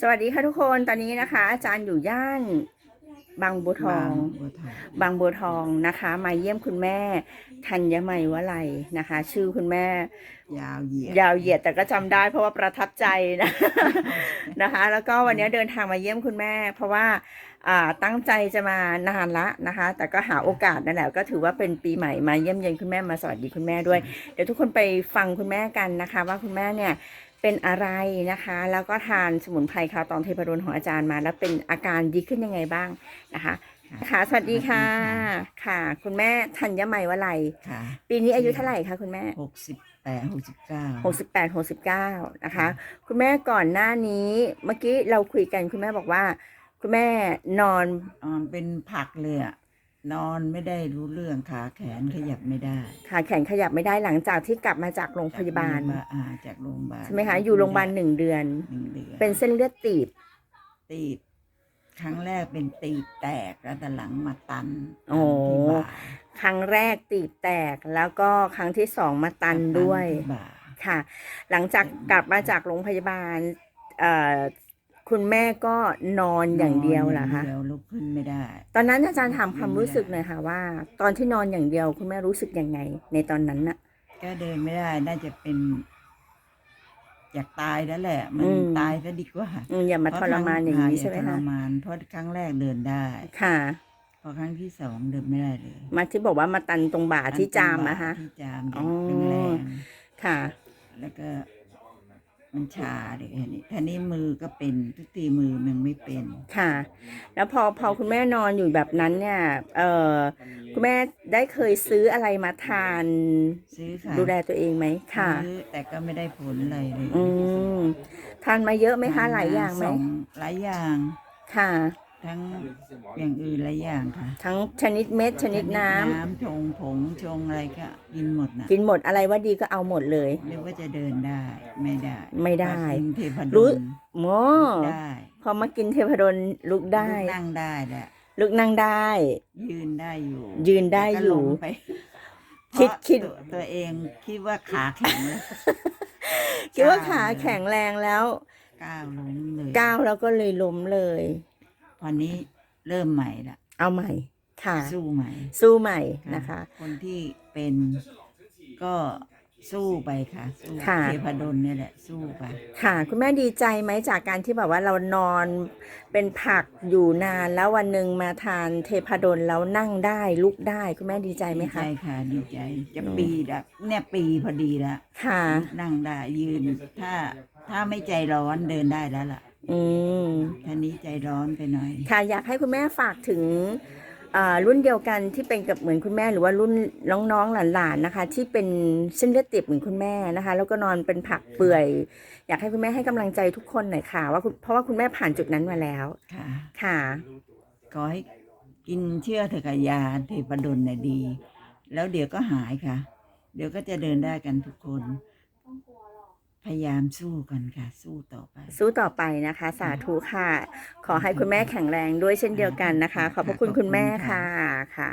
สวัสดีค่ะทุกคนตอนนี้นะคะ อาจารย์อยู่ย่านบางบัวทองบัวทอง บางบัวทองนะคะ มาเยี่ยมคุณแม่ธัญไมยวลัยนะคะ ชื่อคุณแม่ ยาวเหยียดยาวเหยียดแต่ก็จำได้เพราะว่าประทับใจนะ นะคะ แล้วก็วันนี้เดินทางมาเยี่ยมคุณแม่ เพราะว่าอ่า ตั้งใจจะมานานละนะคะ แต่ก็หาโอกาสนั่นแหละก็ถือว่าเป็นปีใหม่มาเยี่ยมเยียนคุณแม่มาสวัสดีคุณแม่ด้วย เดี๋ยวทุกคนไปฟังคุณแม่กันนะคะ ว่าคุณแม่เนี่ยเป็นอะไรนะคะ แล้วก็ทานสมุนไพรคาวตองเทพดลของอาจารย์มาแล้วเป็นอาการดีขึ้นยังไงบ้างนะคะค่ะสวัสดีค่ะ ค่ะ คุณแม่ธัญไมยวลัยค่ะ ปีนี้อายุเท่าไหร่คะคุณแม่หกสิบแปดหกสิบเก้าหกสิบแปดหกสิบเก้านะคะ คุณแม่ก่อนหน้านี้เมื่อกี้เราคุยกันคุณแม่บอกว่า คุณแม่นอนอ่าเป็นผักเลยอะนอนไม่ได้รู้เรื่องขาแขนขยับไม่ได้ขาแขนขยับไม่ได้หลังจากที่กลับมาจากโรงพยาบาลจากโรงพยาบาลอ่าจากโรงพยาบาลใช่ไหมคะอยู่โรงพยาบาลหนึ่งเดือน หนึ่งเดือนเป็นเส้นเลือดตีบตีบครั้งแรกเป็นตีบแตกแล้วแต่หลังมาตันโอ้ที่บ่าครั้งแรกตีบแตกแล้วก็ครั้งที่สองมาตันด้วย ที่บ่า ค่ะ หลังจากกลับมาจากโรงพยาบาลเอ่อ คุณแม่ก็นอนอย่างเดียวเหรอคะนนย่างเดียวลุกขึ้นไม่ได้ ตอนนั้นอาจารย์ถามความรู้สึกหน่อยค่ะว่า ตอนที่นอนอย่างเดียวคุณแม่รู้สึกยังไง ในตอนนั้นน่ะ ก็เดินไม่ได้ น่าจะเป็น อยากตายแล้วแหละ มันอืม ตายซะดีกว่าอืมอย่ามาทรมานอย่างนี้ใช่ไหมทรคะมานเพราะครั้งแรกเดินได้ ค่ะ พอครั้งที่สองเดินไม่ได้เลยมาที่บอกว่ามาตันตรงบ่าที่จามอะฮะที่จามอ๋อแรง ค่ะๆแล้วก็ มันชาเด็กนี้ท่านี้มือก็เป็นทุกทีมือมันไม่เป็น ค่ะ แล้วพอพอคุณแม่นอนอยู่แบบนั้นเนี่ย เออคุณแม่ได้เคยซื้ออะไรมาทาน ซื้อค่ะดูแลตัวเองไหมค่ะ ซื้อแต่ก็ไม่ได้ผลอะไรเลยอืมทานมาเยอะไหมคะหลายอย่างไหมสหลายอย่างค่ะ ทั้งอย่างอื่นหลายอย่างค่ะทั้งชนิดเม็ดชนิดน้ำน้ำชงผงชงอะไรก็กินหมดนะกินหมดอะไรว่าดีก็เอาหมดเลยนึกว่าจะเดินได้ไม่ได้ไม่ได้พอกินเทพดรู้ลโมได้พอมากินเทพดลลุกได้ลุกนั่งได้แหละลุกนั่งได้ ยืนได้อยู่ยืนได้แต่ก็อยู่ ล้มไปคิดเพราะคิด ตัวตัวเองคิดว่าขาแข็งแล้วคิดว่าขาแข็งแรงแล้วก้าวล้มเลยก้าวแล้วก็เลยล้มเลย พอนี้เริ่มใหม่ละเอาใหม่ ค่ะ สู้ใหม่ สู้ใหม่นะคะ คนที่เป็นก็สู้ไปค่ะสู้ค่ะเทพดลเนี่ยแหละสู้ไปค่ะ คุณแม่ดีใจไหมจากการที่แบบว่าเรานอนเป็นผักอยู่นานแล้ววันหนึ่งมาทานเทพดลแล้วนั่งได้ลุกได้คุณแม่ดีใจไหมดีใจคะค่ะดีใจจะอืมปีละเนี่ยปีพอดีละค่ะ นั่งได้ยืนถ้าถ้าไม่ใจร้อนเดินได้แล้วล่ะ อืมท่านี้ใจร้อนไปหน่อย ค่ะอยากให้คุณแม่ฝากถึงอ่ารุ่นเดียวกันที่เป็นกับเหมือนคุณแม่หรือว่ารุ่นน้องๆหลานๆนะคะ ที่เป็นเส้นเลือดตีบเหมือนคุณแม่นะคะ แล้วก็นอนเป็นผักเปื่อย อยากให้คุณแม่ให้กำลังใจทุกคนหน่อยค่ะ ว่าคุณเพราะว่าคุณแม่ผ่านจุดนั้นมาแล้ว ค่ะ ค่ะ ขอให้กินเชื่อเถอะกับยาเทพดลน่ะดี แล้วเดี๋ยวก็หายค่ะ เดี๋ยวก็จะเดินได้กันทุกคน พยายามสู้กันค่ะ สู้ต่อไป สู้ต่อไปนะคะ สาธุค่ะ ขอให้คุณแม่แข็งแรงด้วยเช่นเดียวกันนะคะ ขอบพระคุณคุณแม่ค่ะค่ะ